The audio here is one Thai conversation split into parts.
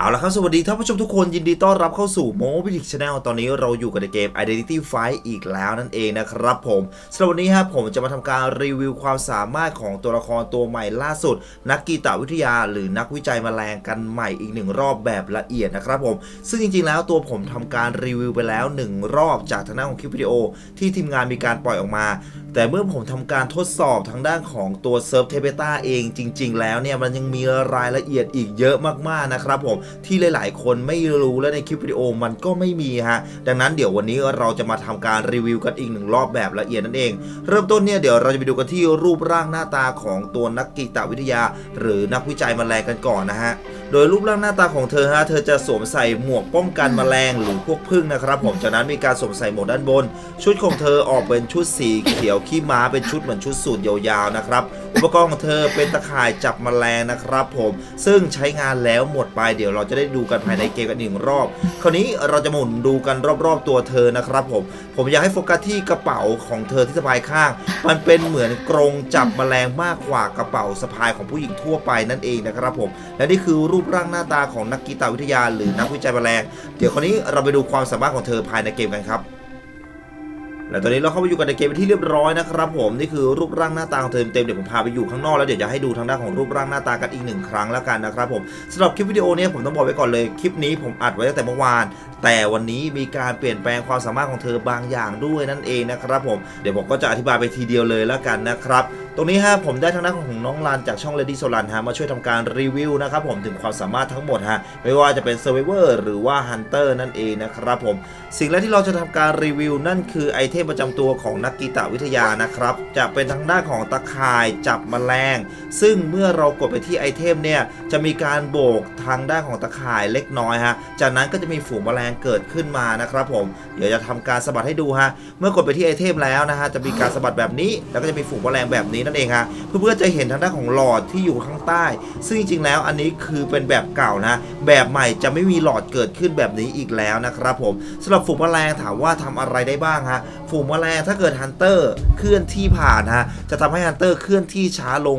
เอาละครับ สวัสดีท่านผู้ชมทุกคนยินดีต้อนรับเข้าสู่โมบิลิกชาแนลตอนนี้เราอยู่กับเกม Identity Fight อีกแล้วนั่นเองนะครับผมสำหรับวันนี้ครับผมจะมาทำการรีวิวความสามารถของตัวละครตัวใหม่ล่าสุด นักกีตาวิทยาหรือนักวิจัยแมลงกันใหม่อีกหนึ่งรอบแบบละเอียดนะครับผมซึ่งจริงๆแล้วตัวผมทำการรีวิวไปแล้วหนึ่งรอบจากทางด้านของคลิปวิดีโอ ที่ทีมงานมีการปล่อยออกมา แต่เมื่อผมทำการทดสอบทางด้านของตัวเซิร์ฟเทเบต้าเองจริง ๆ แล้วเนี่ยมันยังมีรายละเอียดอีกเยอะมากๆนะครับผมที่หลาย ๆ คนไม่รู้และในคลิปวิดีโอมันก็ไม่มีฮะดังนั้นเดี๋ยววันนี้เราจะมาทำการรีวิวกันอีกหนึ่งรอบแบบละเอียดนั่นเอง เริ่มต้นเนี่ยเดี๋ยวเราจะไปดูกันที่รูปร่างหน้าตาของตัวนักกีตวิทยา หรือนักวิจัยแมลงกันก่อนนะฮะ โดยรูปร่างหน้าตาของเธอฮะ เธอจะสวมใส่หมวกป้องกันแมลงหรือพวกพึ่งนะครับผมจากนั้นมีการสวมใส่หมวกด้านบน ชุดของเธอออกเป็นชุดสีเขียวขี้ม้าเป็นชุดเหมือนชุดสูทยาวๆนะครับ อุปกรณ์ของเธอเป็นตะข่ายจับแมลงนะครับผม ซึ่งใช้งานแล้วหมดไปเดี๋ยวเราจะได้ดูกันภายในเกมกันหนึ่งรอบ คราวนี้เราจะหมุนดูกันรอบๆตัวเธอนะครับผม ผมอยากให้โฟกัสที่กระเป๋าของเธอที่สะพายข้าง มันเป็นเหมือนกรงจับแมลงมากกว่ากระเป๋าสะพายของผู้หญิงทั่วไปนั่นเองนะครับผม และนี่คือรููปร่างหน้าตาของนักกีตาวิทยา หรือนักวิจัยแมลงเดี๋ยวคราวนี้เราไปดูความสามารถของเธอภายในเกมกันครับและตอนนี้เราเข้าไปอยู่กันในเกมที่เรียบร้อยนะครับผมนี่คือรูปร่างหน้าตาของเธอเต็มเดี๋ยวผมพาไปอยู่ข้างนอกแล้วเดี๋ยวจะให้ดูทางด้านของรูปร่างหน้าตากันอีกหนึ่งครั้งแล้วกันนะครับผมสำหรับคลิปวิดีโอนี้ผมต้องบอกไว้ก่อนเลยคลิปนี้ผมอัดไว้ตั้งแต่เมื่อวาน แต่วันนี้มีการเปลี่ยนแปลงความสามารถของเธอบางอย่างด้วยนั่นเองนะครับผมเดี๋ยวผมก็จะอธิบายไปทีเดียวเลยแล้วกันนะครับ ตรงนี้ฮะผมได้ทางด้านของน้องลันจากช่อง Lady Solan ฮะมาช่วยทำการรีวิวนะครับผมถึงความสามารถทั้งหมดฮะไม่ว่าจะเป็น Survivor หรือว่า Hunter นั่นเองนะครับผมสิ่งแรกที่เราจะทำการรีวิวนั่นคือไอเทมประจำตัวของนักกีตาวิทยานะครับจะเป็นทางด้านของตะข่ายจับแมลง ซึ่งเมื่อเรากดไปที่ไอเทมเนี่ยจะมีการโบกทางด้านของตะข่ายเล็กน้อยฮะจากนั้นก็จะมีฝูงแมลงเกิดขึ้นมานะครับผมเดี๋ยวจะทำการสะบัดให้ดูฮะเมื่อกดไปที่ไอเทมแล้วนะฮะจะมีการสะบัดแบบนี้แล้วก็จะมีฝูงแมลงแบบนี้นั่นเองฮะเพื่อนๆจะเห็นทางด้านของหลอดที่อยู่ข้างใต้ ซึ่งจริงๆแล้วอันนี้คือเป็นแบบเก่านะ แบบใหม่จะไม่มีหลอดเกิดขึ้นแบบนี้อีกแล้วนะครับผมสำหรับฝูงแมลงถามว่าทำอะไรได้บ้างฮะฝูงแมลงถ้าเกิดฮันเตอร์เคลื่อนที่ผ่านฮะจะทำให้ฮันเตอร์เคลื่อนที่ช้าลง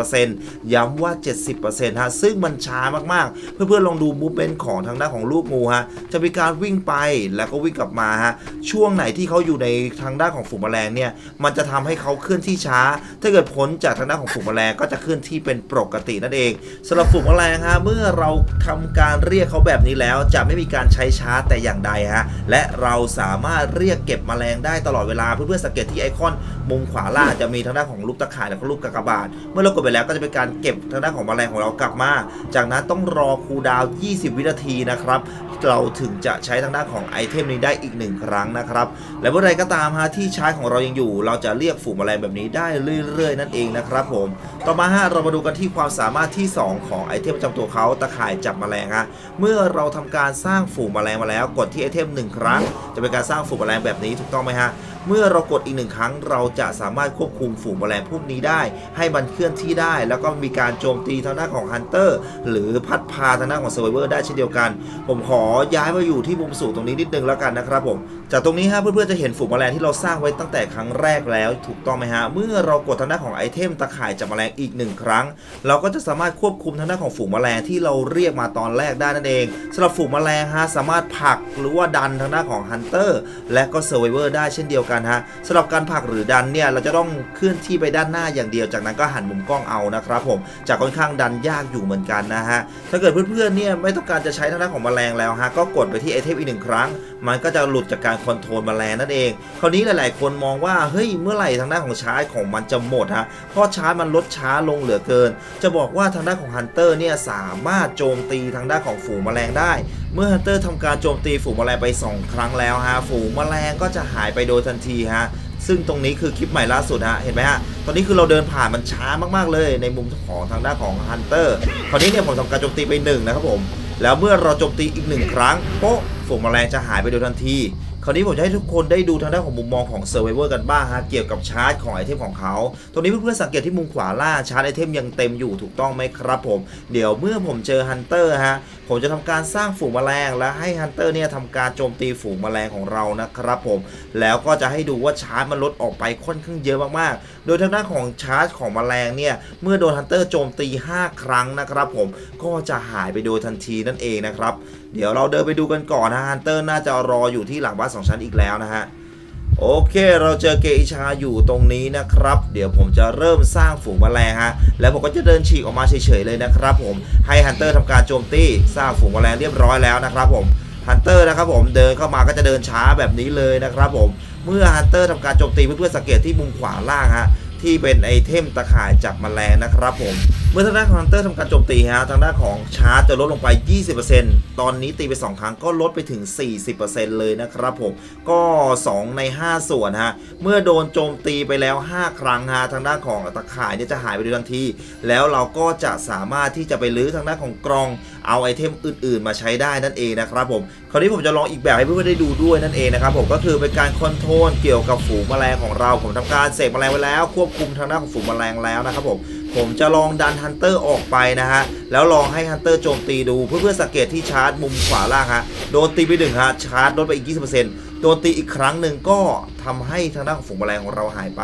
70%ย้ำว่า 70%ฮะซึ่งมันช้ามากๆ เพื่อนๆลองดูมูฟเมนต์ของทางด้านของลูกงูฮะจะมีการวิ่งไปแล้วก็วิ่งกลับมาฮะช่วงไหนที่เขาอยู่ในทางด้านของฝูงแมลงเนี่ยมันจะทำให้เขาเคลื่อนที่ช้าถ้าเกิดพ้นจากทางด้านของฝูงแมลงก็จะเคลื่อนที่เป็นปกตินั่นเองสำหรับฝูงแมลงฮะเมื่อเราทำการเรียกเขาแบบนี้แล้ว จะไม่มีการใช้ชาร์จแต่อย่างใดฮะและเราสามารถเรียกเก็บแมลงได้ตลอดเวลาเพื่อนๆสังเกตที่ไอคอนมุมขวาล่างจะมีทางด้านของลูกตะข่ายแล้วก็ลูกกากบาท เมื่อเรากดไปแล้วก็จะเป็นการเก็บทางด้านของแมลงของเรากลับมา จากนั้นต้องรอคูดาว 20 วินาทีนะครับเราถึงจะใช้ทางด้านของไอเทมนี้ได้อีกหนึ่งครั้งนะครับ และเมื่อใดก็ตามฮะที่ชาร์จของเรายังอยู่ เราจะเรียกฝูงแมลงแบบนี้ได้เรื่อยๆ นั่นเองนะครับผม ต่อมาฮะเรามาดูกันที่ความสามารถที่ 2 ของไอเทมประจำตัวเขาตะข่ายจับแมลงฮะเมื่อเราทำการสร้างฝูงแมลงมาแล้วกดที่ไอเทมหนึ่งครั้ง จะเป็นการสร้างฝูงแมลงแบบนี้ถูกต้องไหมฮะเมื่อเรากดอีกหนึ่งครั้ง เราจะสามารถควบคุมฝูงแมลงพวกนี้ได้ ให้มันเคลื่อนที่ได้ แล้วก็มีการโจมตีทางด้านของฮันเตอร์หรือพัดพาทางด้านของเซอร์ไวเวอร์ได้เช่นเดียวกัน ผมขอย้ายมาอยู่ที่มุมสูงตรงนี้นิดนึงแล้วกันนะครับผมจากตรงนี้ฮะเพื่อนๆจะเห็นฝูงแมลงที่เราสร้างไว้ตั้งแต่ครั้งแรกแล้วถูกต้องไหมฮะเมื่อเรากดทางด้านของไอเทมตะข่ายจับแมลงอีกหนึ่งครั้ง เราก็จะสามารถควบคุมทางด้านของฝูงแมลงที่เราเรียกมาตอนแรกได้นั่นเองสำหรับฝูงแมลงฮะสามารถผลักหรือว่าดันทางด้านของฮันเตอร์และก็เซอร์ไวเวอร์ได้เช่นเดียวกันฮะสำหรับการผลักหรือดันเนี่ยเราจะต้องเคลื่อนที่ไปด้านหน้าอย่างเดียว จากนั้นก็หันมุมกล้องเอานะครับผมจะค่อนข้างดันยากอยู่เหมือนกันนะฮะถ้าเกิดเพื่อนๆเนี่ยไม่ต้องการจะใช้ทางด้านของแมลงแล้วฮะก็กดไปที่ไอเทมอีกหนึ่งครั้ง มันก็จะหลุดจากการคอนโทรลแมลงนั่นเอง คราวนี้หลาย ๆ คนมองว่าเฮ้ยเมื่อไหร่ทางด้านของชาร์จของมันจะหมดฮะเพราะชาร์จมันลดช้าลงเหลือเกิน จะบอกว่าทางด้านของฮันเตอร์เนี่ยสามารถโจมตีทางด้านของฝูงแมลงได้ เมื่อฮันเตอร์ทำการโจมตีฝูงแมลงไป 2 ครั้งแล้วฮะฝูงแมลงก็จะหายไปโดยทันทีฮะซึ่งตรงนี้คือคลิปใหม่ล่าสุดฮะเห็นไหมฮะตอนนี้คือเราเดินผ่านมันช้ามากๆเลย ในมุมของทางด้านของฮันเตอร์คราวนี้เนี่ยผมทำการโจมตีไปหนึ่งนะครับผมแล้วเมื่อเราโจมตีอีกหนึ่งครั้งโป๊ะฝูงแมลงจะหายไปโดยทันที ราวนี้ผมจะให้ทุกคนได้ดูทางด้านของมุมมองของ Survivor กันบ้างฮะเกี่ยวกับชาร์จของไอเทมของเขา ตรงนี้เพื่อนๆสังเกตที่มุมขวาล่างชาร์จไอเทมยังเต็มอยู่ถูกต้องไหมครับผม เดี๋ยวเมื่อผมเจอฮันเตอร์ฮะ ผมจะทำการสร้างฝูงแมลง และให้ฮันเตอร์เนี่ยทำการโจมตีฝูงแมลงของเรานะครับผมแล้วก็จะให้ดูว่าชาร์จมันลดออกไปค่อนข้างเยอะมากๆ โดยทางด้านของชาร์จของแมลงเนี่ยเมื่อโดนฮันเตอร์โจมตี 5 ครั้งนะครับผมก็จะหายไปโดยทันทีนั่นเองนะครับเดี๋ยวเราเดินไปดูกันก่อนนะฮันเตอร์น่าจะรออยู่ที่หลังบ้านสองชั้นอีกแล้วนะฮะ โอเค เราเจอเกอิชาอยู่ตรงนี้นะครับ เดี๋ยวผมจะเริ่มสร้างฝูงแมลงฮะ แล้วผมก็จะเดินฉีกออกมาเฉยๆเลยนะครับผม ให้ฮันเตอร์ทำการโจมตีสร้างฝูงแมลงเรียบร้อยแล้วนะครับผมฮันเตอร์นะครับผมเดินเข้ามาก็จะเดินช้าแบบนี้เลยนะครับผม เมื่อฮันเตอร์ทำการโจมตีเพื่อนๆสังเกตที่มุมขวาล่างฮะ ที่เป็นไอเทมตะข่ายจับแมลงนะครับผม เมื่อทางด้านของฮันเตอร์ทำการโจมตีฮะทางด้านของชาร์จจะลดลงไป 20%ตอนนี้ตีไป 2 ครั้งก็ลดไปถึง 40%เลยนะครับผม ก็ 2 ใน 5 ส่วนฮะ เมื่อโดนโจมตีไปแล้ว 5 ครั้งฮะทางด้านของตะข่ายเนี่ยจะหายไปดยทันที แล้วเราก็จะสามารถที่จะไปลื้อทางด้านของกรอง เอาไอเทมอื่น ๆ มาใช้ได้นั่นเองนะครับผมคราวนี้ผมจะลองอีกแบบให้เพื่อนๆได้ดูด้วยนั่นเองนะครับผมก็คือเป็นการคอนโทรลเกี่ยวกับฝูงแมลงของเราผมทำการเสกแมลงไว้แล้ว ควบคุมทางด้านของฝูงแมลงแล้วนะครับผมผมจะลองดันฮันเตอร์ออกไปนะฮะแล้วลองให้ฮันเตอร์โจมตีดูเพื่อๆสังเกตที่ชาร์จมุมขวาล่างฮะโดนตีไปหนึ่งฮะชาร์จลดไปอีก 20%โดนตีอีกครั้งหนึ่งก็ทำให้ทางด้านของฝูงแมลงของเราหายไป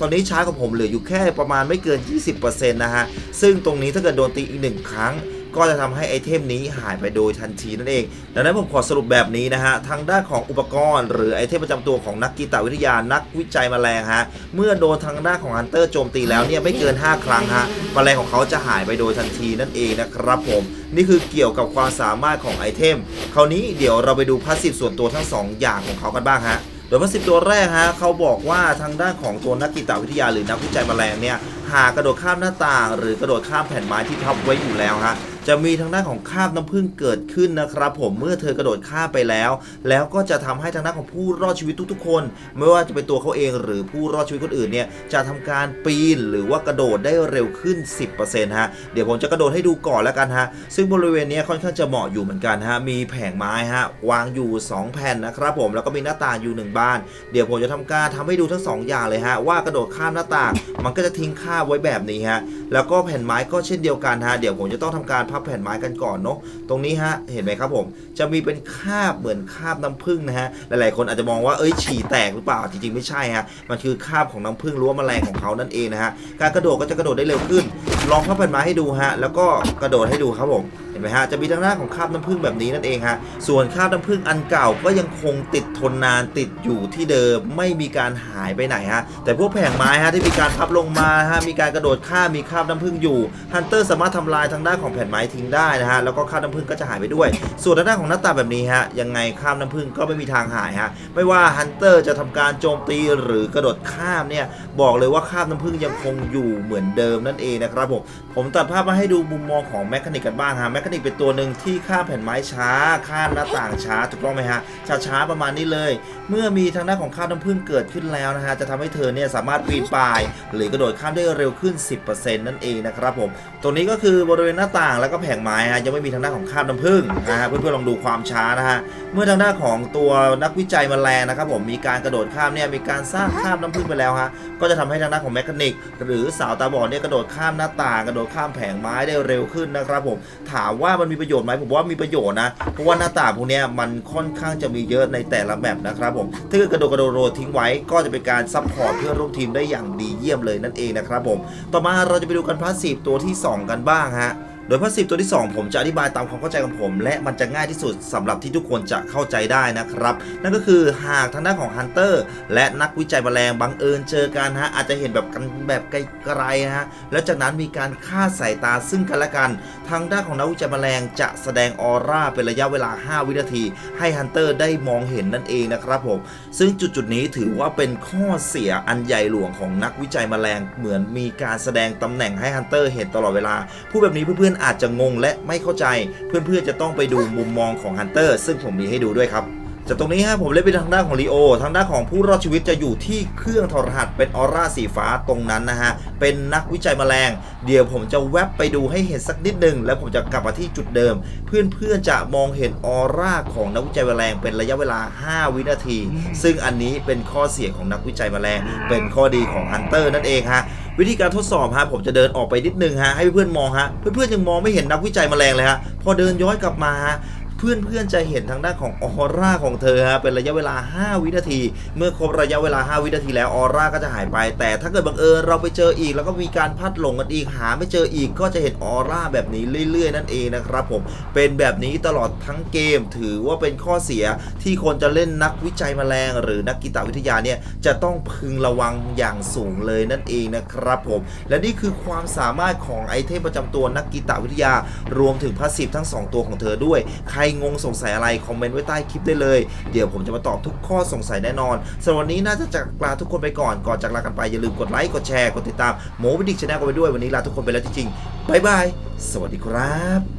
ตอนนี้ชาร์จของผมเหลืออยู่แค่ประมาณไม่เกิน 20%นะฮะซึ่งตรงนี้ถ้าเกิดโดนตีอีกหนึ่งครั้ง ก็จะทำให้ไอเทมนี้หายไปโดยทันทีนั่นเอง ดังนั้นผมขอสรุปแบบนี้นะฮะ ทางด้านของอุปกรณ์ หรือไอเทมประจำตัวของนักกีตาวิทยานักวิจัยแมลงฮะ เมื่อโดนทางด้านของฮันเตอร์โจมตีแล้วเนี่ยไม่เกิน 5 ครั้งฮะแมลงของเขาจะหายไปโดยทันทีนั่นเองนะครับผม นี่คือเกี่ยวกับความสามารถของไอเทม คราวนี้เดี๋ยวเราไปดูพาสซีฟส่วนตัวทั้งสองอย่างของเขากันบ้างฮะโดยพาสซีฟตัวแรกฮะเขาบอกว่าทางด้านของตัวนักกีตาวิทยาหรือนักวิจัยแมลงเนี่ยหากกระโดดข้ามหน้าต่าง หรือกระโดดข้ามแผ่นไม้ที่ทับไว้อยู่แล้วฮะ จะมีทางด้านของคาบน้ำผึ้งเกิดขึ้นนะครับ ผมเมื่อเธอกระโดดข้ามไปแล้ว แล้วก็จะทำให้ทางด้านของผู้รอดชีวิตทุกๆคน ไม่ว่าจะเป็นตัวเขาเองหรือผู้รอดชีวิตคนอื่นเนี่ยจะทำการปีนหรือว่ากระโดดได้เร็วขึ้น 10%ฮะเดี๋ยวผมจะกระโดดให้ดูก่อนแล้วกันฮะซึ่งบริเวณนี้ค่อนข้างจะเหมาะอยู่เหมือนกันฮะมีแผงไม้ฮะวางอยู่ 2 แผ่นนะครับผมแล้วก็มีหน้าต่างอยู่ 1 บ้าน เดี๋ยวผมจะทำการทำให้ดูทั้งสองอย่างเลยฮะว่ากระโดดข้ามหน้าต่าง มันก็จะทิ้งค่าไว้แบบนี้ฮะแล้วก็แผ่นไม้ก็เช่นเดียวกันฮะเดี๋ยวผมจะต้องทำการพบแผ่นไม้กันก่อนเนาะตรงนี้ฮะเห็นไหมครับผมจะมีเป็นคาบเหมือนคาบน้ำผึ้งนะฮะหลายๆคนอาจจะมองว่าเอ้ยฉี่แตกหรือเปล่าจริงๆไม่ใช่ฮะมันคือคาบของน้ำผึ้งรั้วแมลงของเขานั่นเองนะฮะการกระโดดก็จะกระโดดได้เร็วขึ้น ลองพับแผ่นไม้ให้ดูฮะแล้วก็กระโดดให้ดูครับผม ห็นไหมฮะจะมีทางด้านของคราบน้ำผึ้งแบบนี้นั่นเองฮะส่วนคราบน้ำผึ้งอันเก่าก็ยังคงติดทนนานติดอยู่ที่เดิมไม่มีการหายไปไหนฮะแต่พวกแผงไม้ฮะที่มีการพับลงมาฮะมีการกระโดดข้ามมีคราบน้ำผึ้งอยู่ฮันเตอร์สามารถทำลายทางด้านของแผ่นไม้ทิ้งได้นะฮะแล้วก็คราบน้ำผึ้งก็จะหายไปด้วย ส่วนทางด้านของหน้าตาแบบนี้ฮะยังไงคราบน้ำผึ้งก็ไม่มีทางหายฮะไม่ว่าฮันเตอร์จะทำการโจมตีหรือกระโดดข้ามเนี่ยบอกเลยว่าคราบน้ำผึ้งยังคงอยู่เหมือนเดิมนั่นเองนะครับผมผมตัดภาพมาให้ดูมุมมองของแมคคานิกกันบ้างฮะแมคคานิกเป็นตัวหนึ่งที่ข้ามแผ่นไม้ช้า ข้ามหน้าต่างช้าถูกต้องไหมฮะช้าๆประมาณนี้เลย เมื่อมีทางด้านของข้ามน้ำผึ้งเกิดขึ้นแล้วนะฮะจะทำให้เธอเนี่ยสามารถปีนป่าย หรือกระโดดข้ามได้เร็วขึ้น 10%นั่นเองนะครับผมตัวนี้ก็คือบริเวณหน้าต่างแล้วก็แผงไม้ฮะยังไม่มีทางด้านของข้ามน้ำผึ้งนะฮะเพื่อนๆลองดูความช้านะฮะเมื่อทางด้านของตัวนักวิจัยแมลงนะครับผมมีการกระโดดข้ามเนี่ยมีการสร้างข้ามน้ำผึ้งไปแล้วฮะก็จะทำให้ทางด้านของแมคานิก หรือสาวตาบอดเนี่ยกระโดดข้ามหน้าต่างกระโดดข้ามแผงไม้ได้เร็วขึ้นนะครับผมถามว่ามันมีประโยชน์ไหมผมว่ามีประโยชน์นะ เพราะว่าหน้าต่างพวกนี้มันค่อนข้างจะมีเยอะในแต่ละแมปนะครับผม ถ้าเกิดกระโดดกระโดดโรดทิ้งไว้ก็จะเป็นการซัพพอร์ตเพื่อนร่วมทีมได้อย่างดีเยี่ยมเลยนั่นเองนะครับผม ต่อมาเราจะไปดูกันพาสซีฟตัวที่ 2 กันบ้างฮะ โดยพาสซีฟตัวที่ 2 ผมจะอธิบายตามความเข้าใจของผม และมันจะง่ายที่สุดสำหรับที่ทุกคนจะเข้าใจได้นะครับ นั่นก็คือหากทางด้านของฮันเตอร์และนักวิจัยแมลงบังเอิญเจอกันฮะอาจจะเห็นแบบกันแบบไกลๆฮะแล้วจากนั้นมีการฆ่าสายตาซึ่งกันและกัน ทางด้านของนักวิจัยแมลงจะแสดงออร่าเป็นระยะเวลา 5 วินาที ให้ฮันเตอร์ได้มองเห็นนั่นเองนะครับผมซึ่งจุดจุดๆนี้ถือว่าเป็นข้อเสียอันใหญ่หลวงของนักวิจัยแมลงเหมือนมีการแสดงตำแหน่งให้ฮันเตอร์เห็นตลอดเวลาผู้แบบนี้เพื่อนอาจจะงงและไม่เข้าใจ เพื่อนๆจะต้องไปดูมุมมองของฮันเตอร์ซึ่งผมมีให้ดูด้วยครับจากตรงนี้ฮะผมเล่นไปทางด้านของลีโอทางด้านของผู้รอดชีวิตจะอยู่ที่เครื่องทรหัสเป็นออร่าสีฟ้าตรงนั้นนะฮะ เป็นนักวิจัยแมลง เดี๋ยวผมจะแวบไปดูให้เห็นสักนิดหนึ่งแล้วผมจะกลับมาที่จุดเดิม เพื่อนๆจะมองเห็นออร่าของนักวิจัยแมลงเป็นระยะเวลา 5 วินาที ซึ่งอันนี้เป็นข้อเสียของนักวิจัยแมลง เป็นข้อดีของฮันเตอร์นั่นเองฮะ วิธีการทดสอบฮะผมจะเดินออกไปนิดนึงฮะให้เพื่อนๆมองฮะเพื่อนๆยังมองไม่เห็นนักวิจัยแมลงเลยฮะพอเดินย้อนกลับมาฮะ เพื่อนๆจะเห็นทางด้านของออร่าของเธอฮะเป็นระยะเวลา 5 วินาที เมื่อครบระยะเวลา 5 วินาทีแล้วออร่าก็จะหายไป แต่ถ้าเกิดบังเอิญเราไปเจออีก แล้วก็มีการพัดหลงกันอีกหาไม่เจออีกก็จะเห็นออร่าแบบนี้เรื่อย ๆ นั่นเองนะครับผมเป็นแบบนี้ตลอดทั้งเกมถือว่าเป็นข้อเสียที่คนจะเล่นนักวิจัยแมลง หรือนักกีตาวิทยาเนี่ยจะต้องพึงระวังอย่างสูงเลยนั่นเองนะครับผมและนี่คือความสามารถของไอเทมประจำตัวนักกีตาวิทยา รวมถึงพาสซีฟทั้ง 2 ตัวของเธอด้วยใครงงสงสัยอะไร คอมเมนต์ไว้ใต้คลิปได้เลย เดี๋ยวผมจะมาตอบทุกข้อสงสัยแน่นอนสำหรับวันนี้น่าจะจากลาทุกคนไปก่อน ก่อนจากลากันไปอย่าลืมกดไลค์ กดแชร์ กดติดตามโมบิดิกชาแนลกันไปด้วย วันนี้ลาทุกคนไปแล้วจริงๆบายบาย สวัสดีครับ